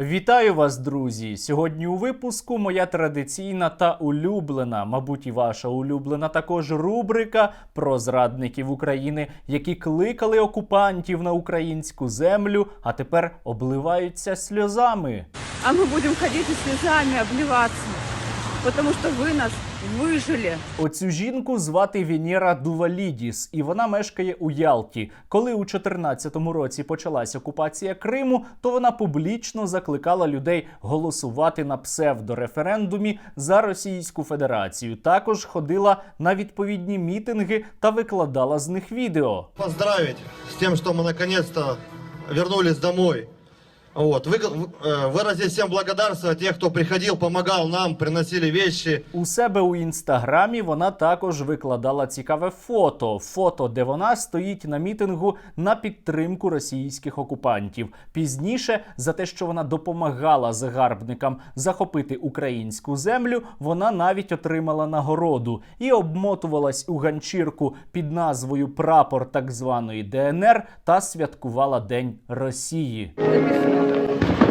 Вітаю вас, друзі! Сьогодні у випуску моя традиційна та улюблена, мабуть, і ваша улюблена також рубрика про зрадників України, які кликали окупантів на українську землю, а тепер обливаються сльозами. А ми будемо ходити сльозами, обливатися, тому що ви нас выжили. Оцю жінку звати Венера Дувалідіс, і вона мешкає у Ялті. Коли у 2014 році почалась окупація Криму, то вона публічно закликала людей голосувати на псевдореферендумі за Російську Федерацію. Також ходила на відповідні мітинги та викладала з них відео. поздравить с тем, что мы наконец-то вернулись домой. Вот. Вы, э, выразить всем благодарство тех, кто приходил, помогал нам, приносили вещи. У себе у інстаграмі вона також викладала цікаве фото. Фото, де вона стоїть на мітингу на підтримку російських окупантів. Пізніше за те, що вона допомагала загарбникам захопити українську землю, вона навіть отримала нагороду і обмотувалась у ганчірку під назвою Прапор так званої ДНР та святкувала День Росії. Obrigado.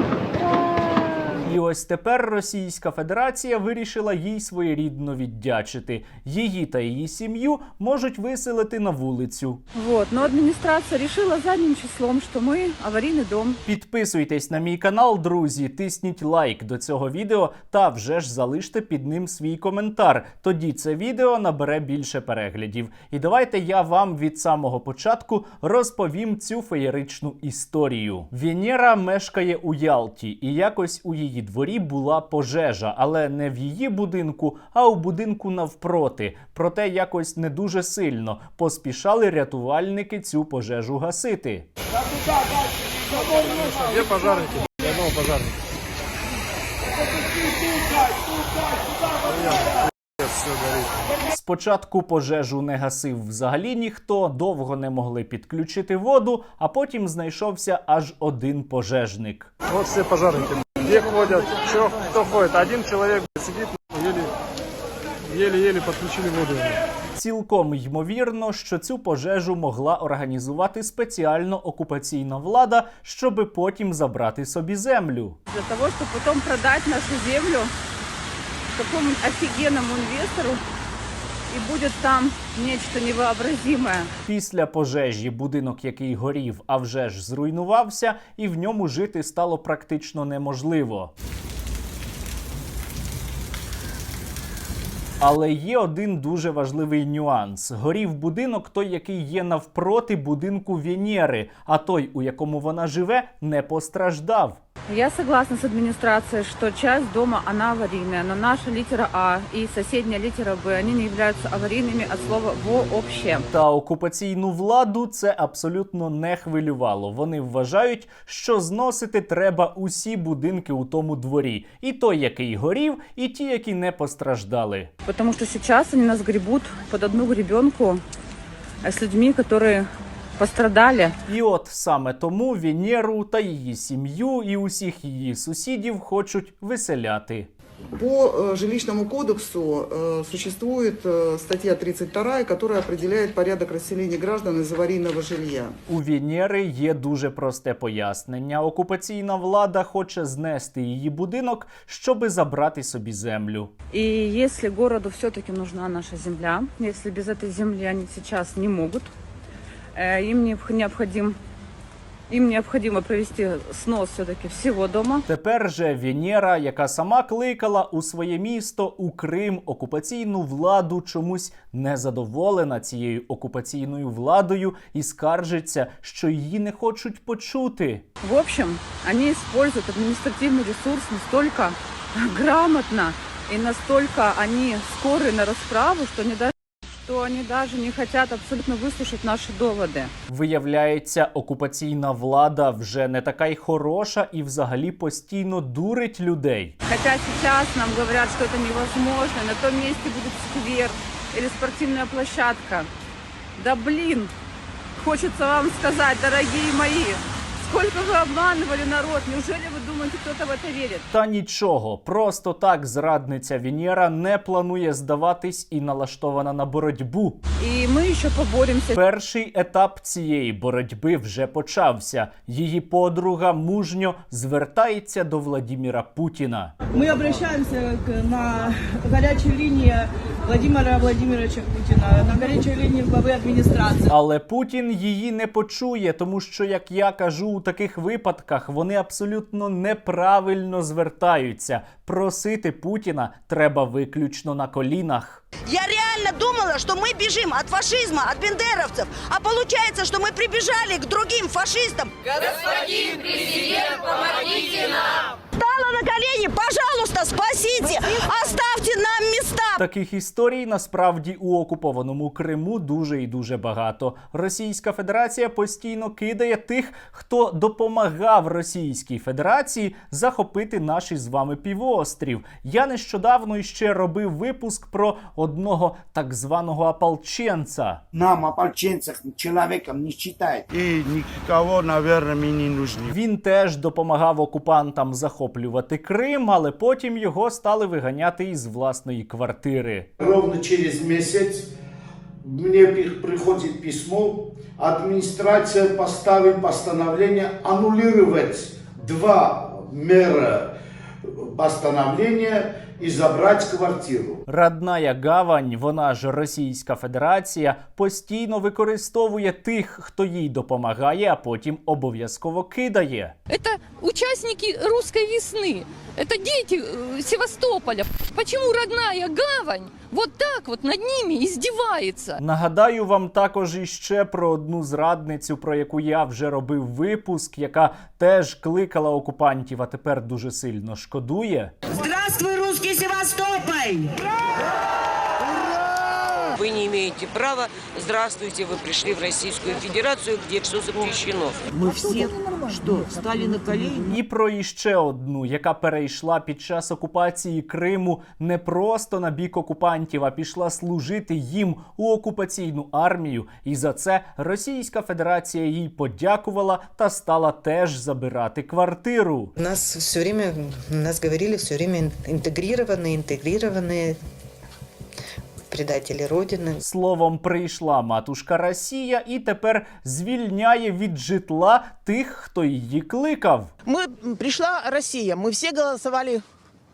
І ось тепер Російська Федерація вирішила їй своєрідно віддячити. Її та її сім'ю можуть виселити на вулицю. Вот. Но администрация решила задним числом, что мы аварийный дом. Підписуйтесь на мій канал, друзі, тисніть лайк до цього відео та вже ж залиште під ним свій коментар. Тоді це відео набере більше переглядів. І давайте я вам від самого початку розповім цю феєричну історію. Венера мешкає у Ялті, і якось у її дворі була пожежа, але не в її будинку, а у будинку навпроти. Проте якось не дуже сильно поспішали рятувальники цю пожежу гасити. Где пожарники? Ни одного пожарника. Спочатку пожежу не гасив взагалі ніхто, довго не могли підключити воду, а потім знайшовся аж один пожежник. Вот все пожарники. Где ходят? что, кто ходит? Один человек сидит, еле, еле-еле подключили воду. Цілком ймовірно, що цю пожежу могла організувати спеціально окупаційна влада, щоби потім забрати собі землю. Для того, щоб потом продати нашу землю такому офігенному офигенному инвестору, и будет там нечто невообразимое. Після пожежі будинок, який горів, а вже ж зруйнувався, і в ньому жити стало практично неможливо. Але є один дуже важливий нюанс: горів будинок, той, який є навпроти будинку Венери, а той, у якому вона живе, не постраждав. Я согласна с администрацией, что часть дома, она аварийная, но наша литера А и соседняя литера Б, они не являются аварийными от слова «вообще». Та окупаційну владу це абсолютно не хвилювало. Вони вважають, що зносити треба усі будинки у тому дворі, і той, який горів, і ті, які не постраждали. Потому что сейчас они нас гребут под одну гребенку э, с людьми, которые пострадали. І от саме тому Венеру та її сім'ю і усіх її сусідів хочуть виселяти. По э, жилищному кодексу э, существует э, статья 32, которая определяет порядок расселения граждан из аварийного жилья. У Венери є дуже просте пояснення. Окупаційна влада хоче знести її будинок, щоби забрати собі землю. И если городу все-таки нужна наша земля, если без этой земли они сейчас не могут, э, им необх- необходим им необходимо провести снос все-таки всего дома. Тепер же Венера, яка сама кликала у своє місто у Крим окупаційну владу, чомусь не задоволена цією окупаційною владою і скаржиться, що її не хочуть почути. В общем, они используют административный ресурс настолько грамотно и настолько они скоры на расправу, что они даже что они даже не хотят абсолютно выслушать наши доводы. Виявляється, окупаційна влада вже не така й хороша і взагалі постійно дурить людей. Хотя сейчас нам говорят, что это невозможно, на том месте будет сквер или спортивная площадка. Да блин, хочется вам сказать, дорогие мои, Сколько вы обманывали народ? Неужели вы думаете, кто-то в это верит? Та нічого, просто так зрадниця Венера не планує здаватись і налаштована на боротьбу. И мы еще поборемся. Перший етап цієї боротьби вже почався. Її подруга мужньо звертається до Владіміра Путіна. Мы обращаемся к- на горячую линию Владимира Владимировича Путина, на горячую линию главы администрации. Але Путін її не почує, тому що, як я кажу, у таких випадках вони абсолютно неправильно звертаються. Просити Путіна треба виключно на колінах. Я реально думала, что мы бежим от фашизма, от бендеровцев, а получается, что мы прибежали к другим фашистам. Господин президент, помогите нам! Стала на колени, пожалуйста, спасите, оставьте нам места. Таких історій насправді у окупованому Криму дуже і дуже багато. Російська Федерація постійно кидає тих, хто допомагав Російській Федерації захопити наш із вами півострів. Я нещодавно іще робив випуск про одного так званого ополченця. нам, ополченцах, человеком не. И никого, наверное, мне не нужны. Він теж допомагав окупантам захоплювати Крим, але потім його стали виганяти із власної квартири. Ровно через месяц мне приходит письмо, администрация поставит постановление аннулировать два мэра постановления и забрать квартиру. Радная гавань, вона ж Російська Федерація, постійно використовує тих, хто їй допомагає, а потім обов'язково кидає. Это участники русской весны. Это дети э, Севастополя. Почему родная гавань Вот так вот над ними издевается? Нагадаю вам також іще про одну зрадницю, про яку я вже робив випуск, яка теж кликала окупантів, а тепер дуже сильно шкодує. Здравствуй, русский Севастополь! Вы не имеете права. Здравствуйте, вы пришли в Российскую Федерацию, где все запрещено. Мы все, что, стали на колени? І про іще одну, яка перейшла під час окупації Криму не просто на бік окупантів, а пішла служити їм у окупаційну армію. І за це Російська Федерація їй подякувала та стала теж забирати квартиру. Нас все время, нас говорили все время интегрированные, интегрированные предатели Родины. Словом, прийшла матушка Росія і тепер звільняє від житла тих, хто її кликав. Мы м, пришла Россия, мы все голосовали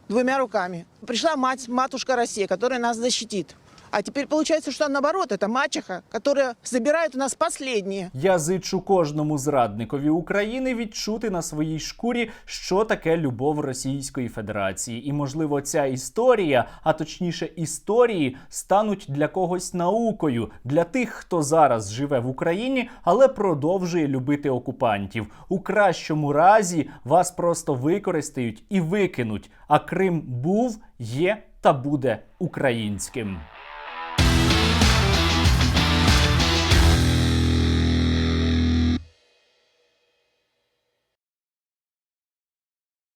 двумя руками. Пришла мать, матушка Россия, которая нас защитит. А теперь получается, что наоборот, это мачеха, которая забирает у нас последние. Я зичу кожному зрадникові України відчути на своїй шкурі, що таке любов Російської Федерації. І можливо, ця історія, а точніше історії, стануть для когось наукою, для тих, хто зараз живе в Україні, але продовжує любити окупантів. У кращому разі вас просто використають і викинуть. А Крим був, є та буде українським.